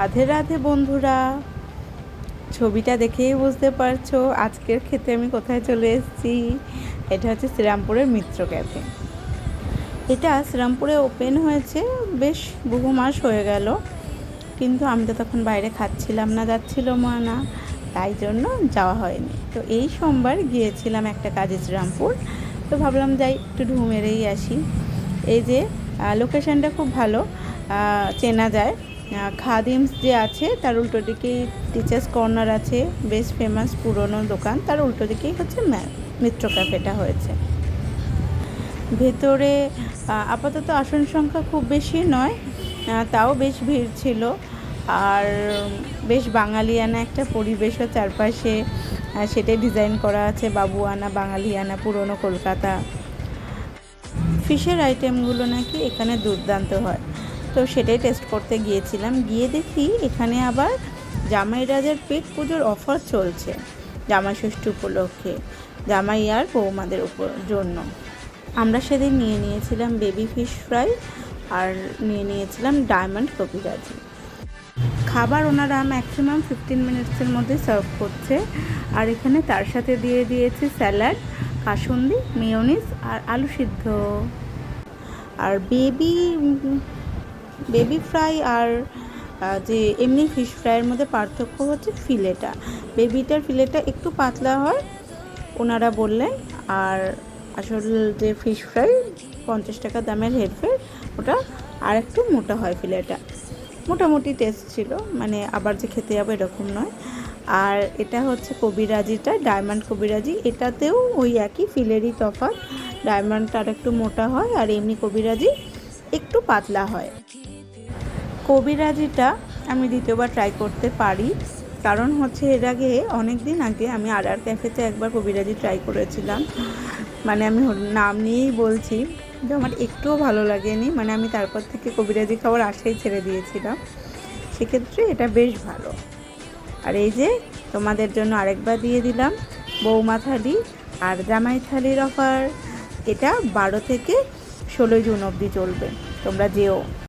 রাধে রাধে বন্ধুরা। ছবিটা দেখেই বুঝতে পারছ আজকের খেতে আমি কোথায় চলে এসেছি। এটা হচ্ছে শ্রীরামপুরের মিত্র ক্যাফে। এটা শ্রীরামপুরে ওপেন হয়েছে, বেশ বহু মাস হয়ে গেল। কিন্তু আমি তো তখন বাইরে খাচ্ছিলাম না, যাচ্ছিল মা না তাই জন্য যাওয়া হয়নি। তো এই সোমবার গিয়েছিলাম একটা কাজে শ্রীরামপুর। তো ভাবলাম যাই, একটু ঢু মেরেই আসি। এই যে লোকেশানটা খুব ভালো চেনা যায়। খাদিমস যে আছে, তার উল্টো দিকেই টিচার্স কর্নার আছে, বেশ ফেমাস পুরনো দোকান, তার উল্টো দিকেই হচ্ছে মিত্র ক্যাফেটা হয়েছে। ভেতরে আপাতত আসন সংখ্যা খুব বেশি নয় তাও বেশ ভিড় ছিল। আর বেশ বাঙালিয়ানা একটা পরিবেশও চারপাশে সেটাই ডিজাইন করা আছে, বাবুয়ানা, বাঙালিয়ানা, পুরনো কলকাতা। ফিশের আইটেমগুলো নাকি এখানে দুর্দান্ত হয়। তো সেটাই টেস্ট করতে গিয়েছিলাম। গিয়ে দেখি এখানে আবার জামাই রাজার পেট পুজোর অফার চলছে, জামাই ষষ্ঠী উপলক্ষে, জামাই আর বৌমাদের উপর জন্য। আমরা সেদিন নিয়ে নিয়েছিলাম বেবি ফিশ ফ্রাই আর নিয়ে নিয়েছিলাম ডায়মন্ড কপিরাজি খাবার ওনারা ম্যাক্সিমাম ফিফটিন মিনিটসের মধ্যে সার্ভ করছে। আর এখানে তার সাথে দিয়ে দিয়েছে স্যালাড কাসুন্দি মেয়োনিজ আর আলু সিদ্ধ। আর বেবি বেবি ফ্রাই আর যে এমনি ফিশ ফ্রাইয়ের মধ্যে পার্থক্য হচ্ছে ফিলেটা। বেবিটার ফিলেটা একটু পাতলা হয়, ওনারা বললেন, আর আসল যে ফিশ ফ্রাই পঞ্চাশ টাকা দামের হেরফের ওটা আর একটু মোটা হয় ফিলেটা। মোটামুটি টেস্ট ছিল মানে আবার যে খেতে যাবে এরকম নয়। আর এটা হচ্ছে কবিরাজিটা, ডায়মন্ড কবিরাজি, এটাতেও ওই একই ফিলেরই তফাৎ। ডায়মন্ডটা আর একটু মোটা হয় আর এমনি কবিরাজি একটু পাতলা হয়। কবিরাজিটা আমি দ্বিতীয়বার ট্রাই করতে পারি। কারণ হচ্ছে এর আগে অনেক দিন আগে আমি আর আর ক্যাফেতে একবার কবিরাজি ট্রাই করেছিলাম। মানে আমি নাম নিয়েই বলছি যে আমার একটুও ভালো লাগেনি। মানে আমি তারপর থেকে কবিরাজি খাবার আশাই ছেড়ে দিয়েছিলাম। সেক্ষেত্রে এটা বেশ ভালো। আর এই যে তোমাদের জন্য আরেকবার দিয়ে দিলাম বৌমা থালি আর জামাই থালির অফার এটা বারো থেকে ষোলোই জুন অবধি চলবে। তোমরা যেও।